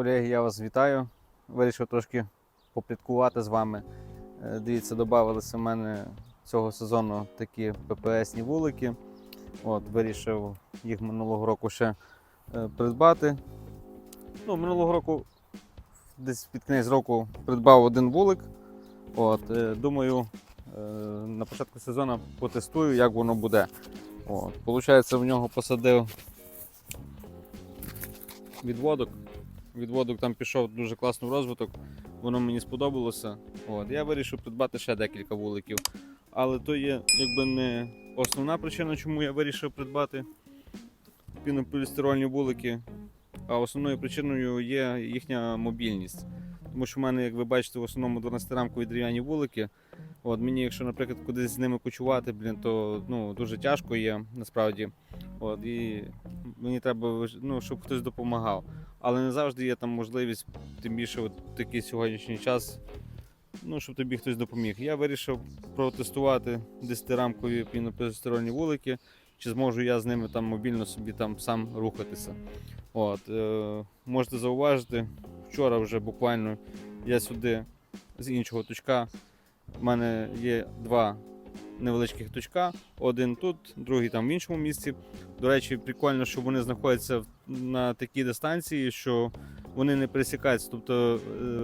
Колеги, я вас вітаю. Вирішив трошки попліткувати з вами. Е, Дивіться, додавалися в мене цього сезону такі ППСні вулики. От, вирішив їх минулого року ще е, придбати. Ну, минулого року, десь під кінець року, придбав один вулик. От, е, думаю, на початку сезону потестую, як воно буде. От, Получається, в нього посадив відводок. Відводок там пішов дуже класний розвиток, воно мені сподобалося. От, я вирішив придбати ще декілька вуликів. Але то є якби не основна причина, чому я вирішив придбати пінополістирольні вулики. А основною причиною є їхня мобільність. Тому що в мене, як ви бачите, в основному 12-рамкові дерев'яні вулики. От мені, якщо, наприклад, кудись з ними кочувати, блін, то ну, дуже тяжко є насправді. От, і мені треба, ну, щоб хтось допомагав. Але не завжди є там можливість, тим більше от такий сьогоднішній час, ну, щоб тобі хтось допоміг. Я вирішив протестувати 10-рамкові пінополістирольні вулики, чи зможу я з ними там мобільно собі там сам рухатися. От, е, можете зауважити, вчора вже буквально я сюди з іншого точка. У мене є два невеличких точка. Один тут, другий там в іншому місці. До речі, прикольно, що вони знаходяться на такій дистанції, що вони не пересікаються. Тобто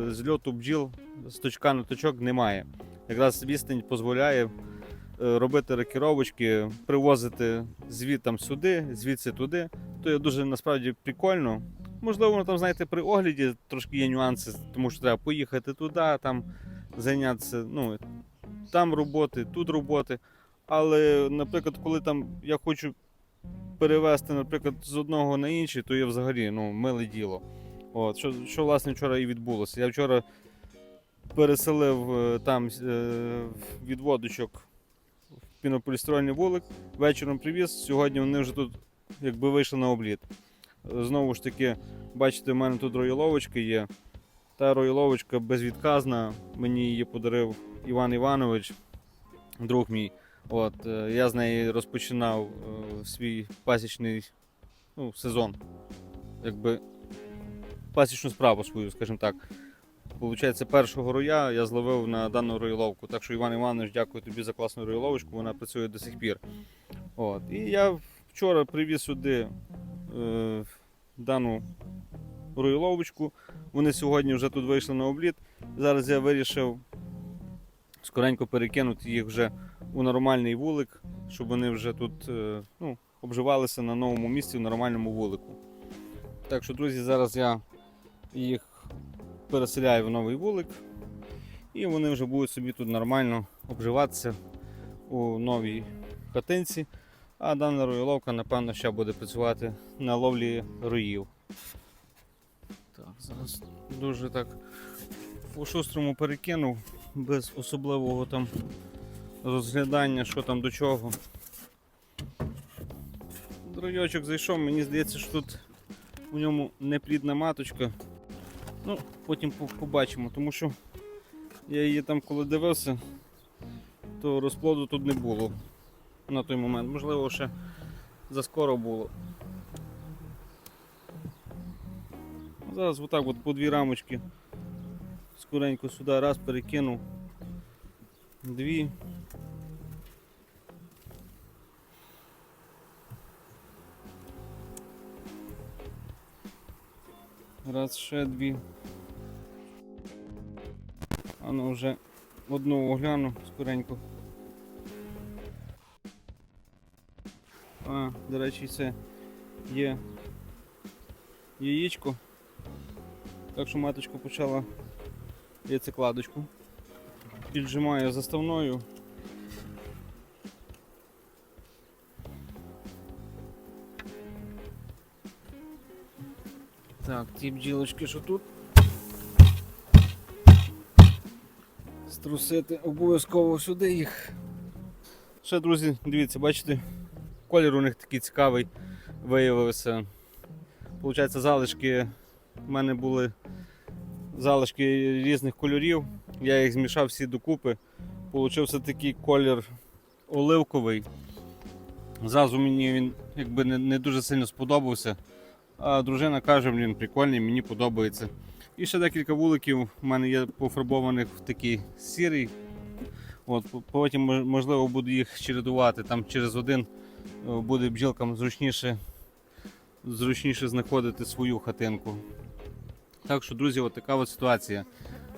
е, зльоту бджіл з точка на точок немає. Якраз відстань дозволяє е, робити рокіровочки, привозити звідти сюди, звідси туди. То є дуже насправді прикольно. Можливо, воно там, знаєте, при огляді трошки є нюанси, тому що треба поїхати туди, там зайнятися. Ну, там роботи, тут роботи. Але, наприклад, коли там я хочу перевести, наприклад, з одного на інший, то є взагалі ну, миле діло. От, що, що власне вчора і відбулося. Я вчора переселив е, там е, відводочок в пінополістирольний вулик, вечором привіз. Сьогодні вони вже тут якби вийшли на обліт. Знову ж таки, бачите, в мене тут роїловочка є. Та роїловочка безвідказна. Мені її подарив Іван Іванович, друг мій. От, е, я з неї розпочинав е, свій пасічний ну, сезон. Якби пасічну справу свою, скажімо так. Получається, першого роя я зловив на дану роїловку. Так що, Іван Іванович, дякую тобі за класну роїловочку, вона працює до сих пір. От. І я вчора привіз сюди е, дану роїловочку. Вони сьогодні вже тут вийшли на обліт. Зараз я вирішив скоренько перекинути їх вже у нормальний вулик, щоб вони вже тут е, ну, обживалися на новому місці в нормальному вулику. Так що, друзі, зараз я їх переселяю в новий вулик, і вони вже будуть собі тут нормально обживатися у новій хатинці. А дана роїловка, напевно, ще буде працювати на ловлі роїв. Так, зараз дуже так по-шустрому перекинув, без особливого там розглядання, що там до чого. Дроєчок зайшов, мені здається, що тут у ньому неплідна маточка. Ну, потім побачимо, тому що я її там коли дивився, то розплоду тут не було на той момент. Можливо, ще заскоро було. Зараз отак от по дві рамочки скоренько сюди раз перекинув. Дві. Раз ще дві. А ну вже одну огляну скоренько. А, до речі, це є яєчко. Так що маточка почала яйцекладочку. Піджимаю заставною. Так, ті бджілочки, що тут. Струсити обов'язково сюди їх. Ще, друзі, дивіться, бачите, колір у них такий цікавий виявився. Получається, залишки в мене були залишки різних кольорів. Я їх змішав всі докупи. Получився такий колір оливковий. Зразу мені він якби не, не дуже сильно сподобався. А дружина каже, блін, прикольний, мені подобається. І ще декілька вуликів у мене є пофарбованих в такий сірий. От, потім можливо буду їх чередувати. Там через один е, буде бджілкам зручніше, зручніше знаходити свою хатинку. Так що, друзі, от така от ситуація.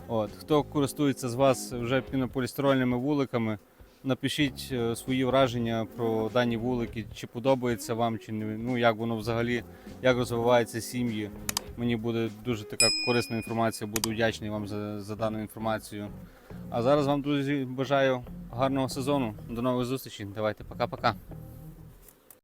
От, хто користується з вас вже пінополістирольними вуликами, напишіть е, свої враження про дані вулики, чи подобається вам, чи не ну як воно взагалі, як розвиваються сім'ї. Мені буде дуже така корисна інформація, буду вдячний вам за, за дану інформацію. А зараз вам, друзі, бажаю гарного сезону. До нових зустрічей. Давайте, пока-пока.